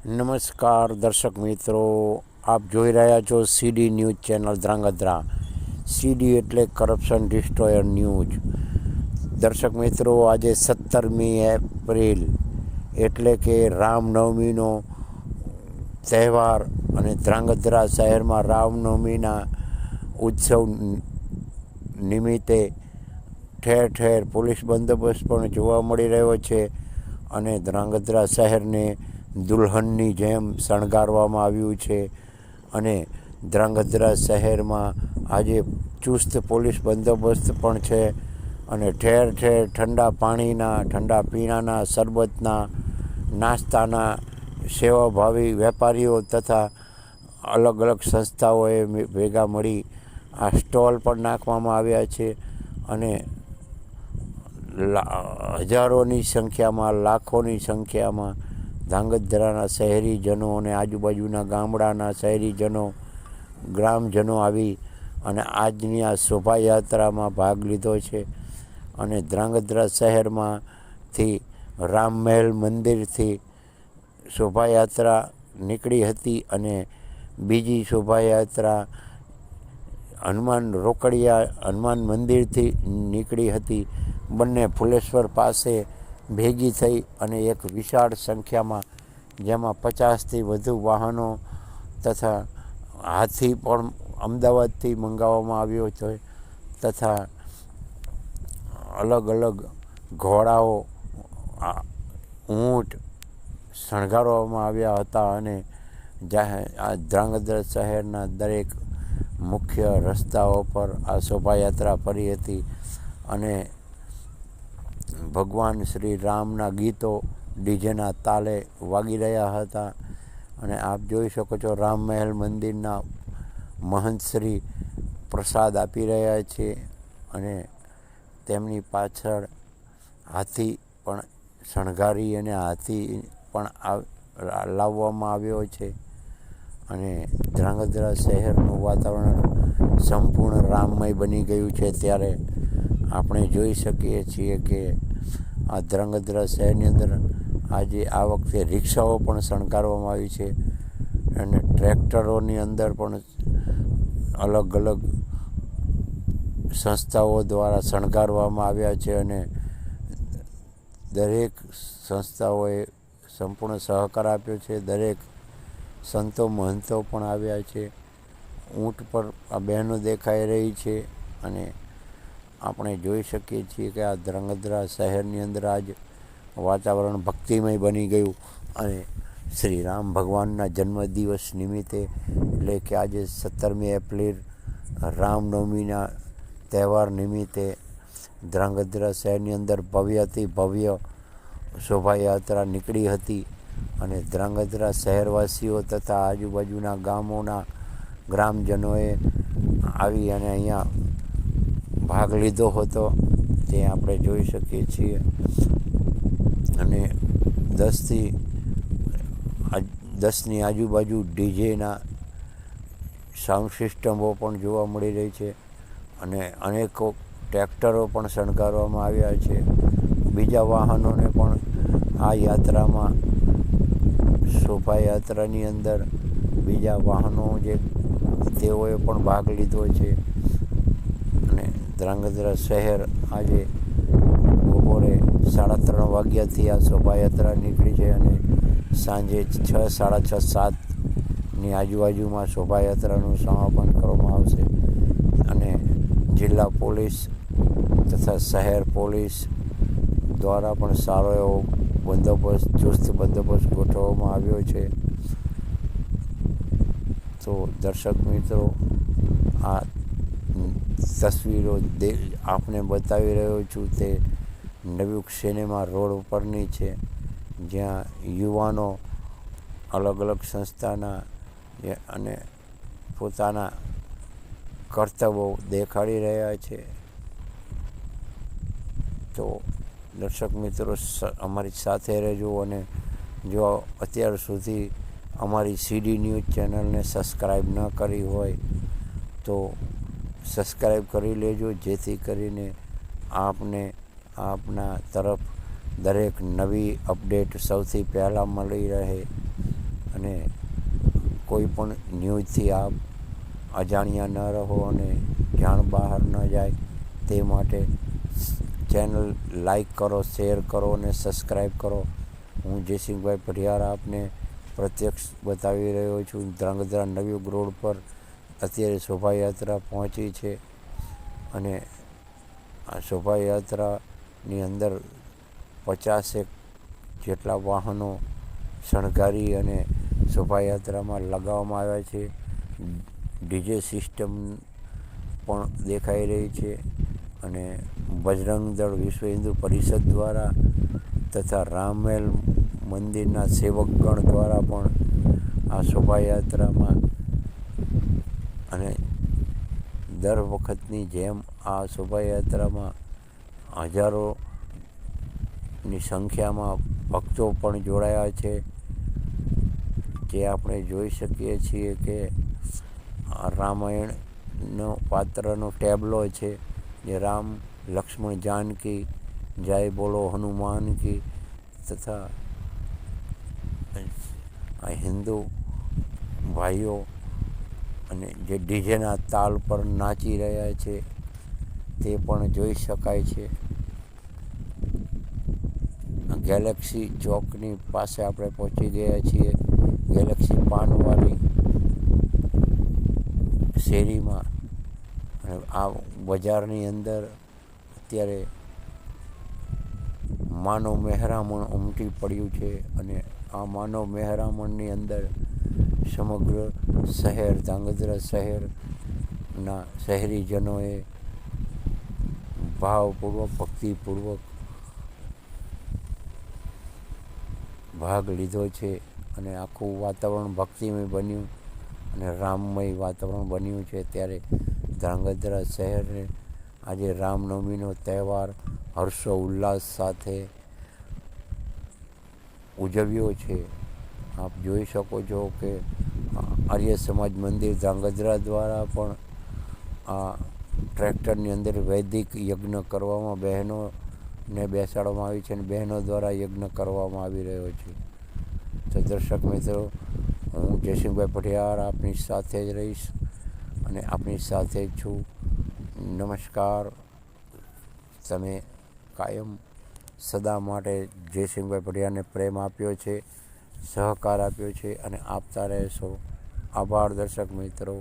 નમસ્કાર દર્શક મિત્રો, આપ જોઈ રહ્યા છો CD news channel Dhrangadhra. CD એટલે કરપ્શન ડિસ્ટ્રોયર ન્યૂઝ. દર્શક મિત્રો, આજે સત્તરમી એપ્રિલ એટલે કે રામનવમીનો તહેવાર અને ધ્રાંગધ્રા શહેરમાં રામનવમીના ઉત્સવ નિમિત્તે ઠેર ઠેર પોલીસ બંદોબસ્ત પણ જોવા મળી રહ્યો છે અને ધ્રાંગધ્રા શહેરને દુલ્હનની જેમ શણગારવામાં આવ્યું છે અને ધ્રાંગધ્રા શહેરમાં આજે ચુસ્ત પોલીસ બંદોબસ્ત પણ છે અને ઠેર ઠેર ઠંડા પાણીના, ઠંડા પીણાના, શરબતના, નાસ્તાના સેવાભાવી વેપારીઓ તથા અલગ અલગ સંસ્થાઓએ ભેગા મળી આ સ્ટોલ પણ નાખવામાં આવ્યા છે અને હજારોની સંખ્યામાં, લાખોની સંખ્યામાં ધાંગધ્રાના શહેરીજનો અને આજુબાજુના ગામડાના શહેરીજનો, ગ્રામજનો આવી અને આજની આ શોભાયાત્રામાં ભાગ લીધો છે અને ધ્રાંગધ્રા શહેરમાંથી રામમહેલ મંદિરથી શોભાયાત્રા નીકળી હતી અને બીજી શોભાયાત્રા હનુમાન રોકડિયા હનુમાન મંદિરથી નીકળી હતી. બંને ફુલેશ્વર પાસે ભેગી થઈ અને એક વિશાળ સંખ્યામાં, જેમાં પચાસથી વધુ વાહનો તથા હાથી પણ અમદાવાદથી મંગાવવામાં આવ્યો છે તથા અલગ અલગ ઘોડાઓ ઊંટ શણગારવામાં આવ્યા હતા અને આ ધ્રાંગધ્રા શહેરના દરેક મુખ્ય રસ્તાઓ પર આ શોભાયાત્રા ફરી હતી અને ભગવાન શ્રી રામના ગીતો ડીજેના તાલે વાગી રહ્યા હતા. અને આપ જોઈ શકો છો રામ મહેલ મંદિરના મહંત શ્રી પ્રસાદ આપી રહ્યા છે અને તેમની પાછળ હાથી પણ શણગારી અને હાથી પણ લાવવામાં આવ્યો છે. અને ધ્રાંગધ્રા શહેરનું વાતાવરણ સંપૂર્ણ રામમય બની ગયું છે. ત્યારે આપણે જોઈ શકીએ છીએ કે આ ધ્રાંગધ્રા શહેરની અંદર આજે આ વખતે રિક્ષાઓ પણ શણગારવામાં આવી છે અને ટ્રેક્ટરોની અંદર પણ અલગ અલગ સંસ્થાઓ દ્વારા શણગારવામાં આવ્યા છે અને દરેક સંસ્થાઓએ સંપૂર્ણ સહકાર આપ્યો છે. દરેક સંતો, મહંતો પણ આવ્યા છે. ઊંટ પર આ બહેનો દેખાઈ રહી છે અને આપણે જોઈ શકીએ છીએ કે આ ધ્રાંગધ્રા શહેરની અંદર આજ વાતાવરણ ભક્તિમય બની ગયું અને શ્રી રામ ભગવાનના જન્મદિવસ નિમિત્તે, એટલે કે આજે સત્તરમી એપ્રિલ, રામનવમીના તહેવાર નિમિત્તે ધ્રાંગધ્રા શહેરની અંદર ભવ્યથી ભવ્ય શોભાયાત્રા નીકળી હતી અને ધ્રાંગધ્રા શહેરવાસીઓ તથા આજુબાજુના ગામોના ગ્રામજનોએ આવી અને અહીંયા ભાગ લીધો હતો, તે આપણે જોઈ શકીએ છીએ. અને દસથી દસની આજુબાજુ ડીજેના સાઉન્ડ સિસ્ટમો પણ જોવા મળી રહી છે અને અનેકો ટ્રેક્ટરો પણ શણગારવામાં આવ્યા છે. બીજા વાહનોને પણ આ યાત્રામાં શોભાયાત્રાની અંદર બીજા વાહનો જે તેઓએ પણ ભાગ લીધો છે. ધ્રાંગધ્રા શહેર આજે બપોરે સાડા ત્રણ વાગ્યાથી આ શોભાયાત્રા નીકળી છે અને સાંજે છ, સાડા છ, સાતની આજુબાજુમાં શોભાયાત્રાનું સમાપન કરવામાં આવશે. અને જિલ્લા પોલીસ તથા શહેર પોલીસ દ્વારા પણ સારો એવો બંદોબસ્ત, ચુસ્ત બંદોબસ્ત ગોઠવવામાં આવ્યો છે. તો દર્શક મિત્રો, આ તસવીરો દે, આપને બતાવી રહ્યો છું તે નવી સિનેમા રોડ ઉપરની છે, જ્યાં યુવાનો અલગ અલગ સંસ્થાના અને પોતાના કર્તવ્યો દેખાડી રહ્યા છે. તો દર્શક મિત્રો અમારી સાથે રહેજો અને જો અત્યાર સુધી અમારી સીડી ન્યૂઝ ચેનલને સબસ્ક્રાઈબ ન કરી હોય, તો સબસ્ક્રાઈબ કરી લેજો, જેથી કરીને આપને આપના તરફ દરેક નવી અપડેટ સૌથી પહેલાં મળી રહે અને કોઈ પણ ન્યૂઝથી આપ અજાણ્યા ન રહો અને જાણ બહાર ન જાય, તે માટે ચેનલ લાઈક કરો, શેર કરો અને સબસ્ક્રાઈબ કરો. હું જયસિંહભાઈ પઢિયાર આપને પ્રત્યક્ષ બતાવી રહ્યો છું. ધ્રાંગધ્રા નવી રોડ પર અત્યારે શોભાયાત્રા પહોંચી છે અને આ શોભાયાત્રાની અંદર પચાસેક જેટલા વાહનો શણગારી અને શોભાયાત્રામાં લગાવવામાં આવ્યા છે. ડીજે સિસ્ટમ પણ દેખાઈ રહી છે અને બજરંગ દળ વિશ્વ હિન્દુ પરિષદ દ્વારા તથા રામમેલ મંદિરના સેવકગણ દ્વારા પણ આ શોભાયાત્રામાં અને દર વખતની જેમ આ શોભાયાત્રામાં હજારોની સંખ્યામાં ભક્તો પણ જોડાયા છે. જે આપણે જોઈ શકીએ છીએ કે રામાયણનો પાત્રનો ટેબલો છે જે રામ, લક્ષ્મણ જાનકી, જય બોલો હનુમાન કી તથા હિન્દુ ભાઈઓ અને જે ડીજેના તાલ પર નાચી રહ્યા છે, તે પણ જોઈ શકાય છે. ગેલેક્સી ચોકની પાસે આપણે પહોંચી ગયા છીએ. ગેલેક્સી પાનવાળી શેરીમાં. અને આ બજારની અંદર અત્યારે માનવ મહેરામણ ઉમટી પડ્યું છે અને આ માનવ મહેરામણની અંદર સમગ્ર શહેર, ધાંગધ્રા શહેરના શહેરીજનોએ ભાવપૂર્વક, ભક્તિપૂર્વક ભાગ લીધો છે અને આખું વાતાવરણ ભક્તિમય બન્યું અને રામમય વાતાવરણ બન્યું છે. ત્યારે ધ્રાંગધ્રા શહેરને આજે રામનવમીનો તહેવાર હર્ષો ઉલ્લાસ સાથે ઉજવ્યો છે. આપ જોઈ શકો છો કે આર્ય સમાજ મંદિર ધ્રાંગધ્રા દ્વારા પણ આ ટ્રેક્ટરની અંદર વૈદિક યજ્ઞ કરવામાં બહેનોને બેસાડવામાં આવી છે અને બહેનો દ્વારા યજ્ઞ કરવામાં આવી રહ્યો છે. તો દર્શક મિત્રો, હું જયસિંહભાઈ પઢિયાર આપની સાથે જ રહીશ અને આપની સાથે જ છું. નમસ્કાર. તમે કાયમ સદા માટે જયસિંહભાઈ પઢિયારને પ્રેમ આપ્યો છે, સહકાર આપ્યો છે અને આપતા રહેશો. આભાર દર્શક મિત્રો.